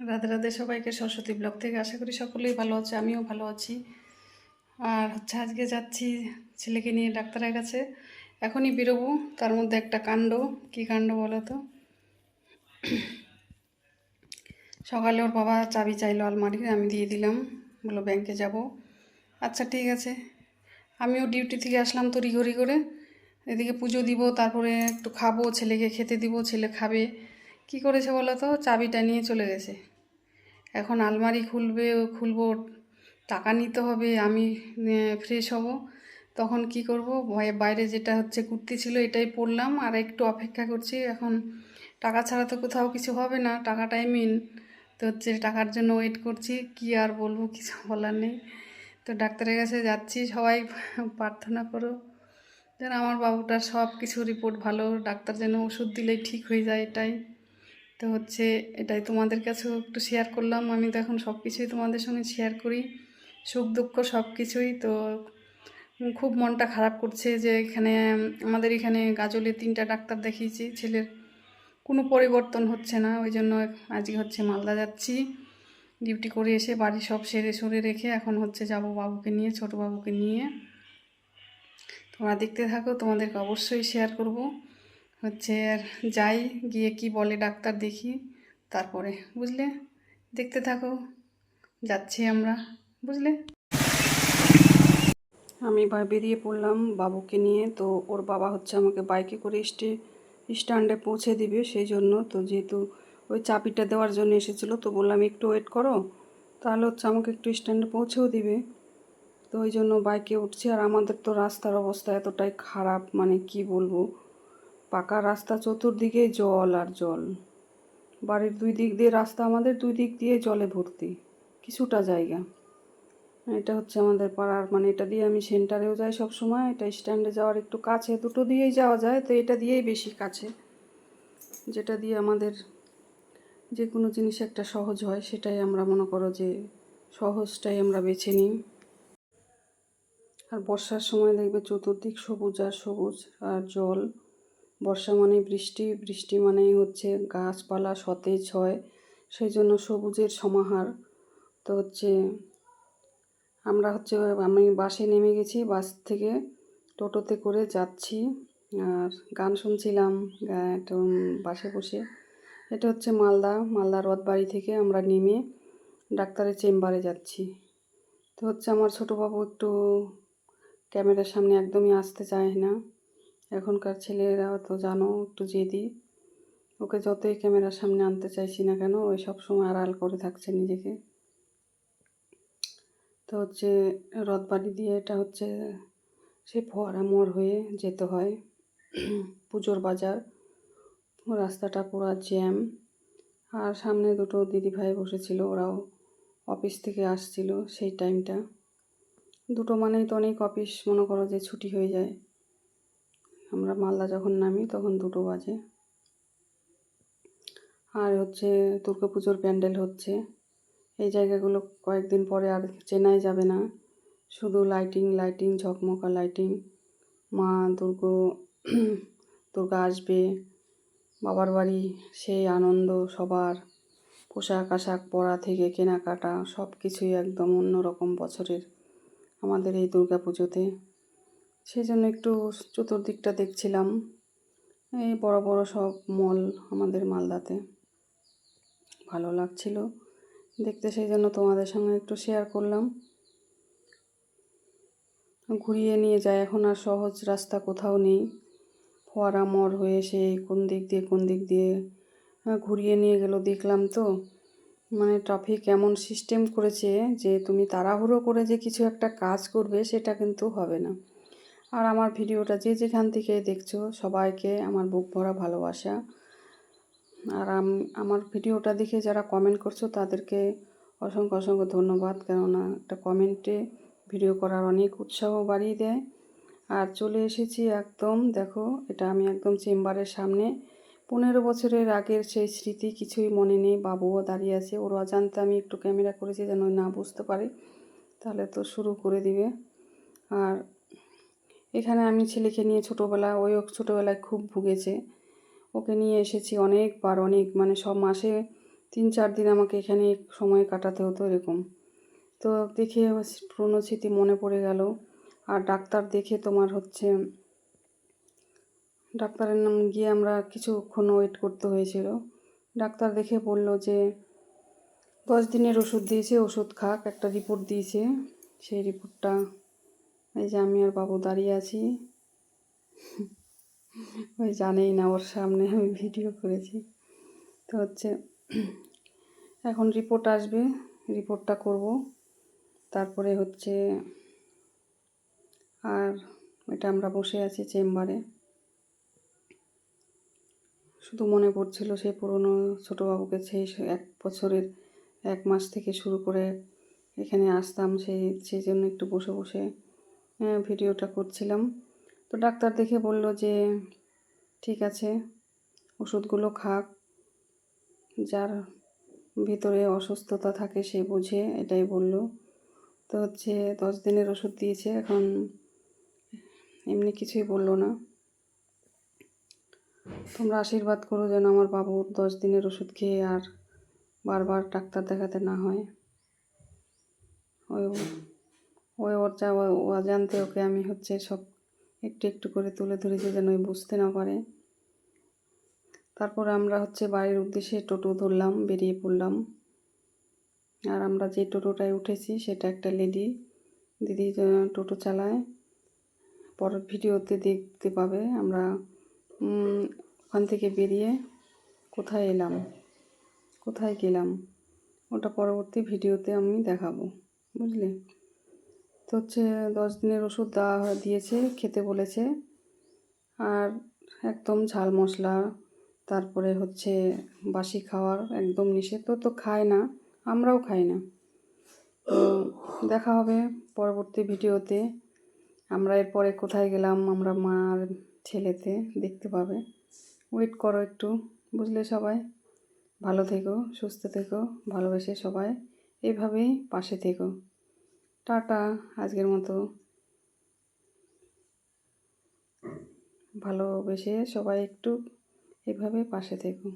রাধে রাধে সবাইকে সরস্বতী ব্লগ থেকে আশা করি সকলেই ভালো আছে, আমিও ভালো আছি। আর হচ্ছে আজকে যাচ্ছি ছেলেকে নিয়ে ডাক্তারের কাছে। এখনই বেরোবো, তার মধ্যে একটা কাণ্ড। কি কাণ্ড বলো তো? সকালে ওর বাবা চাবি চাইলো আলমারির আমি দিয়ে দিলাম। বলল, ব্যাংকে যাব। আচ্ছা ঠিক আছে। আমিও ডিউটি থেকে আসলাম তো ঘড়ি করে। এদিকে পুজো দিব, তারপরে একটু খাব, ছেলেকে খেতে দিব, ছেলে খাবে। কি করেছে বলো তো? চাবিটা নিয়ে চলে গেছে। এখন আলমারি খুলবে, খুলবো, টাকা নিতে হবে, আমি ফ্রেশ হব। তখন কি করব? ভয়ে বাইরে যেটা হচ্ছে কুর্তি ছিল এটাই পরলাম আর একটু অপেক্ষা করছি। এখন টাকা ছাড়া তো কোথাও কিছু হবে না, টাকাটাই মেন তো হচ্ছে টাকার জন্য ওয়েট করছি, কি আর বলব, কিছু বলার নেই। তো ডাক্তারের কাছে যাচ্ছি, সবাই প্রার্থনা করো যেন আমার বাবুটার সব কিছু রিপোর্ট ভালো, ডাক্তার যেন ওষুধ দিলেই ঠিক হয়ে যায়, এটাই। তো হচ্ছে এটাই তোমাদের কাছেও একটু শেয়ার করলাম। আমি তো এখন সব কিছুই তোমাদের সঙ্গে শেয়ার করি। সুখ, দুঃখ সব কিছুই তো খুব মনটা খারাপ করছে যে এখানে, আমাদের এখানে গাজলে তিনটা ডাক্তার দেখিয়েছি, ছেলের কোনো পরিবর্তন হচ্ছে না। ওই জন্য আজকে হচ্ছে মালদা যাচ্ছি। ডিউটি করে এসে বাড়ি সব সেরে সরে রেখে এখন হচ্ছে যাব বাবুকে নিয়ে, ছোট বাবুকে নিয়ে। তোমরা দেখতে থাকো, তোমাদেরকে অবশ্যই শেয়ার করব। হচ্ছে আর যাই, গিয়ে কি বলে ডাক্তার দেখি, তারপরে বুঝলে? দেখতে থাকো, যাচ্ছি আমরা, বুঝলে? আমি বেরিয়ে পড়লাম বাবুকে নিয়ে, তো ওর বাবা হচ্ছে আমাকে বাইকে করে স্টে, স্ট্যান্ডে পৌঁছে দিবে সেই জন্য তো যেহেতু ওই চাপিটা দেওয়ার জন্য এসেছিল, তো বললাম, একটু ওয়েট করো। তাহলে হচ্ছে আমাকে একটু স্ট্যান্ডে পৌঁছেও দিবে। তো ওই জন্য বাইকে উঠছি, আর আমাদের তো রাস্তার অবস্থা এতটাই খারাপ মানে কি বলব? পাকা রাস্তা চতুর্দিকে জল আর জল। বাড়ির দুই দিক দিয়ে রাস্তা আমাদের দুই দিক দিয়ে জলে ভর্তি, কিছুটা জায়গা। এটা হচ্ছে আমাদের পাড়ার মানে এটা দিয়ে আমি সেন্টারেও যাই সব সময় এটা স্ট্যান্ডে যাওয়ার একটু কাছে, দুটো দিয়েই যাওয়া যায়, তো এটা দিয়েই বেশি কাছে। যেটা দিয়ে আমাদের যে কোনো জিনিস একটা সহজ হয়, সেটাই আমরা মনে করো যে সহজটাই আমরা বেছে নিই। আর বর্ষার সময় দেখবে চতুর্দিক সবুজ আর সবুজ আর জল। বর্ষা মানে বৃষ্টি বৃষ্টি মানেই হচ্ছে গাছপালা সতেজ হয় সেই জন্য সবুজের সমাহার। তো হচ্ছে আমরা হচ্ছে, আমি বাসে নেমে গেছি, বাস থেকে টোটোতে করে যাচ্ছি, আর গান শুনছিলাম বাসে বসে। এটা হচ্ছে মালদা মালদা রথবাড়ি থেকে আমরা নেমে ডাক্তারের চেম্বারে যাচ্ছি। তো হচ্ছে আমার ছোটো বাবু একটু ক্যামেরার সামনে একদমই আসতে চায় না। এখনকার ছেলেরা তো জানো, একটু জেদি। ওকে যতই ক্যামেরার সামনে আনতে চাইছি না কেন, ওই সব সময় আড়াল করে থাকছে নিজেকে। তো হচ্ছে রথবাড়ি দিয়ে এটা হচ্ছে, সে ফোয়ারা মোড় হয়ে যেতে হয়। পুজোর বাজার, রাস্তাটা পুরো জ্যাম। আর সামনে দুটো দিদিভাই বসেছিল, ওরাও অফিস থেকে আসছিল সেই টাইমটা। দুটো মানেই তো অনেক অফিস, মনে করো যে ছুটি হয়ে যায়। আমরা মালদা যখন নামি তখন দুটো বাজে। আর হচ্ছে দুর্গা পুজোর প্যান্ডেল হচ্ছে। এই জায়গাগুলো কয়েকদিন পরে আর চেনাই যাবে না। শুধু লাইটিং লাইটিং ঝকমকা লাইটিং মা দুর্গ, দুর্গা আসবে। বাবার বাড়ি, সেই আনন্দ, সবার। পোশাক আশাক পরা থেকে কেনাকাটা সব কিছুই একদম অন্যরকম বছরের। আমাদের এই দুর্গা পুজোতে। সেই জন্য একটু চতুর্দিকটা দেখছিলাম। এই বড় বড় সব মল আমাদের মালদাতে। ভালো লাগছিল। দেখতে সেই জন্য তোমাদের সঙ্গে একটু শেয়ার করলাম। ঘুরিয়ে নিয়ে যায় এখন আর সহজ রাস্তা কোথাও নেই। ফোয়ারা মোড় হয়ে সেই কোন দিক দিয়ে, কোন দিক দিয়ে ঘুরিয়ে নিয়ে গেল। দেখলাম তো মানে ট্রাফিক এমন সিস্টেম করেছে যে, তুমি তাড়াহুড়ো করে যে কিছু একটা কাজ করবে, সেটা কিন্তু হবে না। আর আমার ভিডিওটা যে যেখান থেকে দেখছ সবাইকে আমার বুক ভরা ভালোবাসা। আর আমার ভিডিওটা দেখে যারা কমেন্ট করছ তাদেরকে অসংখ্য অসংখ্য ধন্যবাদ। কেননা একটা কমেন্টে ভিডিও করার অনেক উৎসাহ বাড়িয়ে দেয়। আর চলে এসেছি একদম, দেখো, এটা আমি একদম চেম্বারের সামনে। পনেরো বছরের আগের সেই স্মৃতি কিছুই মনে নেই, বাবুও দাঁড়িয়ে আছে। ওর অজান্তে আমি একটু ক্যামেরা করেছি যেন না বুঝতে পারে। তাহলে তো শুরু করে দিবে। আর এখানে আমি ছেলেকে নিয়ে ছোটোবেলা ওইও ছোটোবেলায় খুব ভুগেছে। ওকে নিয়ে এসেছি অনেকবার, অনেক মানে সব মাসে তিন, চার দিন আমাকে এখানে সময় কাটাতে হতো এরকম। তো দেখে পুরনো স্মৃতি মনে পড়ে গেল। আর ডাক্তার দেখে তোমার হচ্ছে, ডাক্তারের নাম গিয়ে আমরা কিছুক্ষণ ওয়েট করতে হয়েছিল। ডাক্তার দেখে বলল যে, দশ দিনের ওষুধ দিয়েছে, ওষুধ খাক, একটা রিপোর্ট দিয়েছে। সেই রিপোর্টটা এই যে আমি আর বাবু দাঁড়িয়ে আছি। ওই জানেই না, ওর সামনে আমি ভিডিও করেছি। তো হচ্ছে, এখন রিপোর্ট আসবে রিপোর্টটা করব। তারপরে হচ্ছে, আর এটা আমরা বসে আছি চেম্বারে। শুধু মনে পড়ছিল সেই পুরনো ছোটোবাবুকে সেই এক বছরের, এক মাস থেকে শুরু করে এখানে আসতাম সেই সেই জন্য একটু বসে বসে ভিডিওটা করছিলাম। তো ডাক্তার দেখে বলল যে, ঠিক আছে, ওষুধগুলো খাক। যার ভিতরে অসুস্থতা থাকে সে বুঝে এটাই বলল। তো হচ্ছে দশ দিনের ওষুধ দিয়েছে, এখন এমনি কিছুই বলল না। তোমরা আশীর্বাদ করো যেন আমার বাবুর দশ দিনের ওষুধ খেয়ে আর বারবার ডাক্তার দেখাতে না হয়। ওই ওই ওর যা অজান্তে ওকে আমি হচ্ছে সব একটু একটু করে তুলে ধরেছি যেন ওই বুঝতে না পারে। তারপর আমরা হচ্ছে বাড়ির উদ্দেশ্যে টোটো ধরলাম, বেরিয়ে পড়লাম। আর আমরা যে টোটোটায় উঠেছি সেটা একটা লেডি। দিদি টোটো চালায়। পরের ভিডিওতে দেখতে পাবে আমরা ওখান থেকে বেরিয়ে কোথায় এলাম? কোথায় গেলাম? ওটা পরবর্তী ভিডিওতে আমি দেখাবো, বুঝলে? তো হচ্ছে দশ দিনের ওষুধ দেওয়া দিয়েছে, খেতে বলেছে। আর একদম ঝাল মশলা, তারপরে হচ্ছে বাসি খাওয়ার একদম নিষেধ। তো খায় না, আমরাও খাই না। তো দেখা হবে পরবর্তী ভিডিওতে। আমরা এরপরে কোথায় গেলাম, আমরা মা আর ছেলেতে দেখতে পাবে। ওয়েট করো একটু, বুঝলে সবাই? ভালো থেকো, সুস্থ থেকো, ভালোবেসে সবাই। এভাবেই পাশে থেকো। টাটা আজকের মতো। ভালোবেসে সবাই একটু এভাবে পাশে থেকো।